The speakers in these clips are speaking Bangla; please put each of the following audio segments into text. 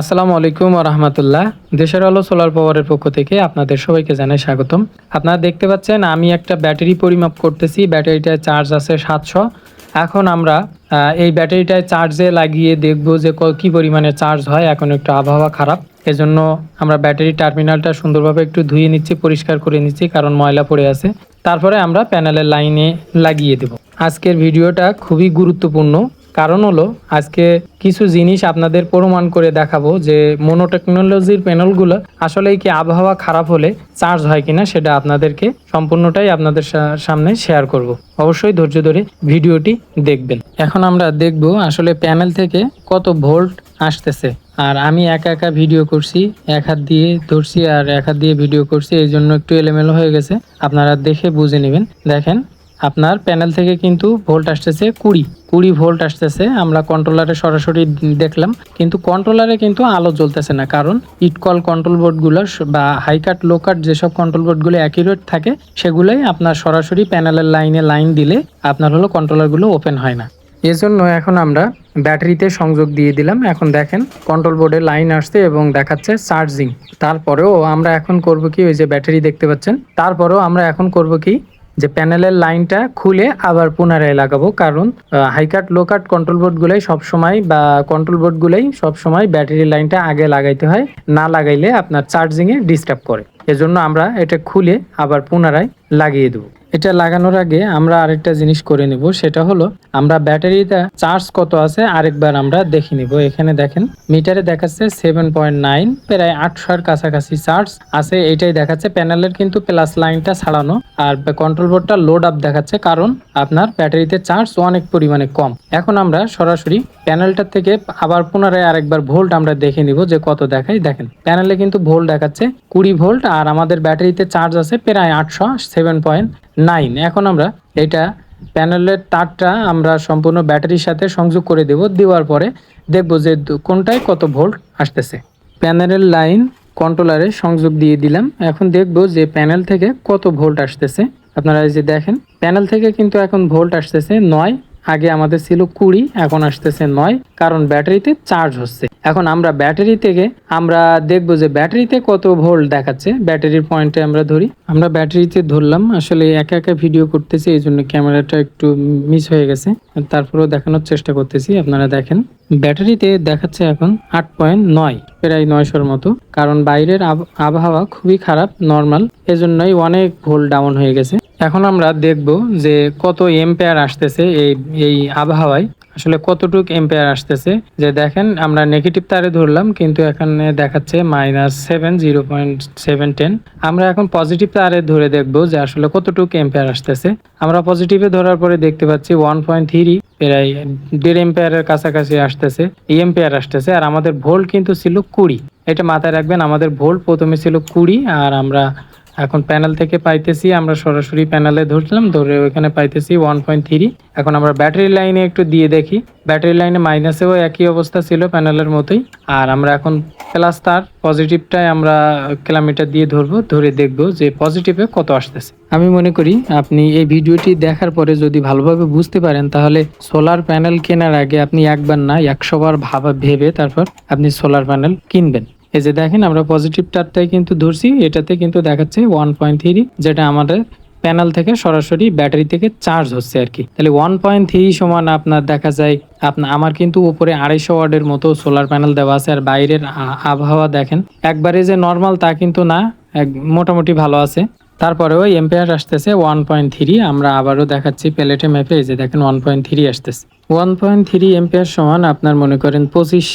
আসসালামু আলাইকুম রহমতুল্লাহ। দেশের আলো সোলার পাওয়ারের পক্ষ থেকে আপনাদের সবাইকে জানাই স্বাগতম। আপনারা দেখতে পাচ্ছেন, আমি একটা ব্যাটারি পরিমাপ করতেছি, ব্যাটারিটায় চার্জ আছে সাতশো। এখন আমরা এই ব্যাটারিটায় চার্জে লাগিয়ে দেখব যে কি পরিমাণে চার্জ হয়। এখন একটু আবহাওয়া খারাপ। এজন্য আমরা ব্যাটারি টার্মিনালটা সুন্দরভাবে একটু ধুয়ে নিচ্ছি, পরিষ্কার করে নিচ্ছি, কারণ ময়লা পড়ে আছে। তারপরে আমরা প্যানেলের লাইনে লাগিয়ে দেব। আজকের ভিডিওটা খুবই গুরুত্বপূর্ণ। কারণ হলো, আজকে কিছু জিনিস আপনাদের প্রমাণ করে দেখাবো যে মনোটেকনোলজির প্যানেলগুলো আসলে কি আবহাওয়া খারাপ হলে চার্জ হয় কিনা সেটা আপনাদেরকে সম্পূর্ণটাই আপনাদের সামনে শেয়ার করব। অবশ্যই ধৈর্য ধরে ভিডিওটি দেখবেন। এখন আমরা দেখব আসলে প্যানেল থেকে কত ভোল্ট আসতেছে। আর আমি একা একা ভিডিও করছি, এক হাত দিয়ে ধরছি আর এক হাত দিয়ে ভিডিও করছি, এই জন্য একটু এলোমেলো হয়ে গেছে। আপনারা দেখে বুঝে নেবেন। দেখেন আপনার প্যানেল থেকে কিন্তু ভোল্ট আসতেছে কুড়ি। কুড়ি ভোল্ট আসতেছে, আমরা কন্ট্রোলারে সরাসরি দেখলাম। কিন্তু কন্ট্রোলারে কিন্তু আলো জ্বলতেছে না, কারণ ইটকল কন্ট্রোল বোর্ডগুলো বা হাই কাট লো কাট যেসব কন্ট্রোল বোর্ডগুলো অ্যাকিউরেট থাকে, সেগুলোই আপনার সরাসরি প্যানেলের লাইনে লাইন দিলে আপনার হলো কন্ট্রোলারগুলো ওপেন হয় না। এজন্য এখন আমরা ব্যাটারিতে সংযোগ দিয়ে দিলাম। এখন দেখেন কন্ট্রোল বোর্ডে লাইন আসছে এবং দেখাচ্ছে চার্জিং তারপরেও আমরা এখন করব কি, ওই যে ব্যাটারি দেখতে পাচ্ছেন, তারপরেও আমরা এখন করব কি যে প্যানেলের লাইনটা খুলে আবার পুনরায় লাগাবো, কারণ হাইকাট লো কাট কন্ট্রোল বোর্ডগুলোই সবসময় বা কন্ট্রোল বোর্ডগুলোই সবসময় ব্যাটারি লাইনটা আগে লাগাইতে হয়, না লাগাইলে আপনার চার্জিংয়ে ডিস্টার্ব করে। এজন্য আমরা এটা খুলে আবার পুনরায় লাগিয়ে দেবো। এটা লাগানোর আগে আমরা আরেকটা জিনিস করে নিব, সেটা হলো আমরা ব্যাটারিটা চার্জ কত আছে আরেকবার আমরা দেখে নিব। এখানে দেখেন, মিটারে দেখাচ্ছে সেভেন পয়েন্ট নাইন প্রায় আটশোর কাছাকাছি চার্জ আছে। এটাই দেখাচ্ছে, প্যানেলের কিন্তু প্লাস লাইনটা ছাড়ানো। আর কন্ট্রোল বোর্ডটা লোড আপ দেখাচ্ছে, কারণ আপনার ব্যাটারিতে চার্জ অনেক পরিমাণে কম। এখন আমরা সরাসরি প্যানেলটার থেকে আবার পুনরায় আরেকবার ভোল্ট আমরা দেখে নিব যে কত দেখাই দেখেন, প্যানেলে কিন্তু ভোল্ট দেখাচ্ছে কুড়ি ভোল্ট, আর আমাদের ব্যাটারিতে চার্জ আছে প্রায় আটশো সেভেন পয়েন্ট নাইন এখন আমরা এটা প্যানেলের তারটা আমরা সম্পূর্ণ ব্যাটারির সাথে সংযোগ করে দেব। দেওয়ার পরে দেখব যে কোনটায় কত ভোল্ট আসতেছে। প্যানেলের লাইন কন্ট্রোলারে সংযোগ দিয়ে দিলাম। এখন দেখব যে প্যানেল থেকে কত ভোল্ট আসতেছে। আপনারা যে দেখেন প্যানেল থেকে কিন্তু এখন ভোল্ট আসতেছে নয়। আগে আমাদের ছিল কুড়ি, এখন আসতেছে নয়, কারণ ব্যাটারিতে চার্জ হচ্ছে। এখন আমরা ব্যাটারি থেকে, আমরা দেখব যে ব্যাটারিতে কত ভোল্ট দেখাচ্ছে। ব্যাটারির পয়েন্টে আমরা ধরি। আমরা ব্যাটারিতে ধরলাম, আসলে একা একা ভিডিও করতেছি এই জন্য ক্যামেরাটা একটু মিস হয়ে গেছে। তারপরেও দেখানোর চেষ্টা করতেছি, আপনারা দেখেন। ব্যাটারিতে দেখাচ্ছে এখন আট পয়েন্ট নয়, প্রায় নয়শোর মতো, কারণ বাইরের আব- আবহাওয়া খুবই খারাপ নর্মাল এজন্যই অনেক ভোল্ট ডাউন হয়ে গেছে। এখন আমরা দেখব যে কত এম্পেয়ার আসতেছে এই এই আবহাওয়ায়। আসলে কতটুক এম্পেয়ার আসতেছে? যে দেখেন, আমরা নেগেটিভ তারে ধরলাম, কিন্তু এখানে দেখাচ্ছে minus seven zero point seven ten আমরা এখন পজিটিভ তারে ধরে দেখব যে আসলে কতটুক এম্পেয়ার আসতেছে। আমরা পজিটিভে ধরার পরে দেখতে পাচ্ছি ওয়ান পয়েন্ট থ্রি প্রায় দেড় এম্পেয়ারের কাছাকাছি আসতেছে। এম্পেয়ার আসতেছে, আর আমাদের ভোল্ট কিন্তু ছিল কুড়ি। এটা মাথায় রাখবেন, আমাদের ভোল্ট প্রথমে ছিল কুড়ি, আর আমরা এখন প্যানেল থেকে পাইতেছি, আমরা সরাসরি প্যানেলে ধরলাম ধরে ওইখানে পাইতেছি ওয়ান পয়েন্ট থ্রি এখন আমরা ব্যাটারি লাইনে একটু দিয়ে দেখি। ব্যাটারি লাইনে মাইনাসেও একই অবস্থা ছিল প্যানেলের মতোই। আর আমরা এখন প্লাস তার পজিটিভটাই আমরা কিলোমিটার দিয়ে ধরবো, ধরে দেখব যে পজিটিভে কত আসতেছে। আমি মনে করি আপনি এই ভিডিওটি দেখার পরে যদি ভালোভাবে বুঝতে পারেন, তাহলে সোলার প্যানেল কেনার আগে আপনি একবার না একশোবার ভাবা ভেবে তারপর আপনি সোলার প্যানেল কিনবেন। এই যে দেখেন, আমরা পজিটিভ টারটাই কিন্তু ধরছি, এটাতে কিন্তু দেখাচ্ছে ওয়ান পয়েন্ট থ্রি যেটা আমাদের প্যানেল থেকে সরাসরি ব্যাটারি থেকে চার্জ হচ্ছে আর কি। তাহলে ওয়ান পয়েন্ট থ্রি সমান আপনার দেখা যায় আপনার আমার কিন্তু উপরে আড়াইশো ওয়ার্ডের মতো সোলার প্যানেল দেওয়া আছে, আর বাইরের আবহাওয়া দেখেন, একবারে যে নর্মাল তা কিন্তু না মোটামুটি ভালো আছে। তারপরে ওই এম্পেয়ার আসতেছে ওয়ান পয়েন্ট থ্রি আমরা আবারও দেখাচ্ছি প্লেটে ম্যাপে যে দেখেন ওয়ান পয়েন্ট থ্রি আসতেছে। ওয়ান পয়েন্ট থ্রি এম্পেয়ার সমান আপনার মনে করেন পঁচিশ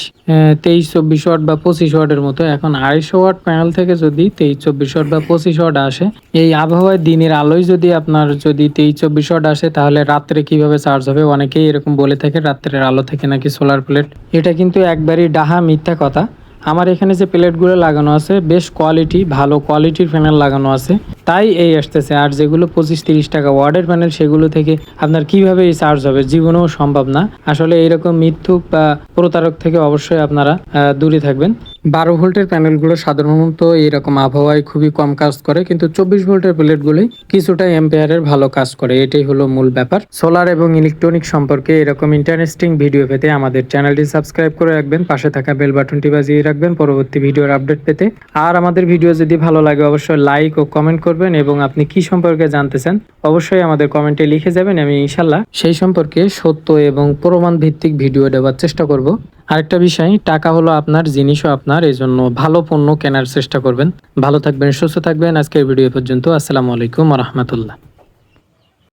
তেইশ, চব্বিশ ওয়াট বা পঁচিশ ওয়াটের মতো। এখন আড়াইশো ওয়াট প্যানেল থেকে যদি তেইশ, চব্বিশ ওয়াট বা পঁচিশ ওয়াট আসে, এই আবহাওয়ায় দিনের আলোয় যদি আপনার যদি তেইশ, চব্বিশ ওয়াট আসে, তাহলে রাত্রে কীভাবে চার্জ হবে? অনেকেই এরকম বলে থাকে, রাত্রের আলো থেকে নাকি সোলার প্লেট এটা কিন্তু একবারই ডাহা মিথ্যা কথা। আমার এখানে যে প্লেটগুলো লাগানো আছে, বেশ কোয়ালিটি ভালো কোয়ালিটির প্যানেল লাগানো আছে। তাই এই আসতেছে। আর যেগুলো পঁচিশ তিরিশ টাকা ওয়ার্ডের প্যানেল সেগুলো থেকে আপনার কীভাবে এই চার্জ হবে? জীবনেও সম্ভব না। আসলে এইরকম মিথ্যুক বা প্রতারক থেকে অবশ্যই আপনারা দূরে থাকবেন। বারো ভোল্টের প্যানেলগুলো সাধারণত এরকম আবহাওয়ায় খুবই কম কাজ করে, কিন্তু চব্বিশ ভোল্টের প্লেটগুলোই কিছুটা এম্পেয়ারের ভালো কাজ করে। এটাই হলো মূল ব্যাপার। সোলার এবং ইলেকট্রনিক সম্পর্কে এরকম ইন্টারেস্টিং ভিডিও পেতে আমাদের চ্যানেলটি সাবস্ক্রাইব করে রাখবেন। পাশে থাকা বেল বাটনটি বাজিয়ে রাখবেন পরবর্তী ভিডিওর আপডেট পেতে। আর আমাদের ভিডিও যদি ভালো লাগে, অবশ্যই লাইক ও কমেন্ট করবেন এবং আপনি কি সম্পর্কে জানতে চান, অবশ্যই আমাদের কমেন্টে লিখে যাবেন, আমি ইনশাল্লাহ সেই সম্পর্কে সত্য এবং প্রমাণ ভিত্তিক ভিডিও দেওয়ার চেষ্টা করব। আরেকটা বিষয়, টাকা হলো আপনার, জিনিসও আপনার এই জন্য ভালো পণ্য কেনার চেষ্টা করবেন। ভালো থাকবেন, সুস্থ থাকবেন, আজকের ভিডিও পর্যন্ত, আসসালামু আলাইকুম রহমতুল্লাহ।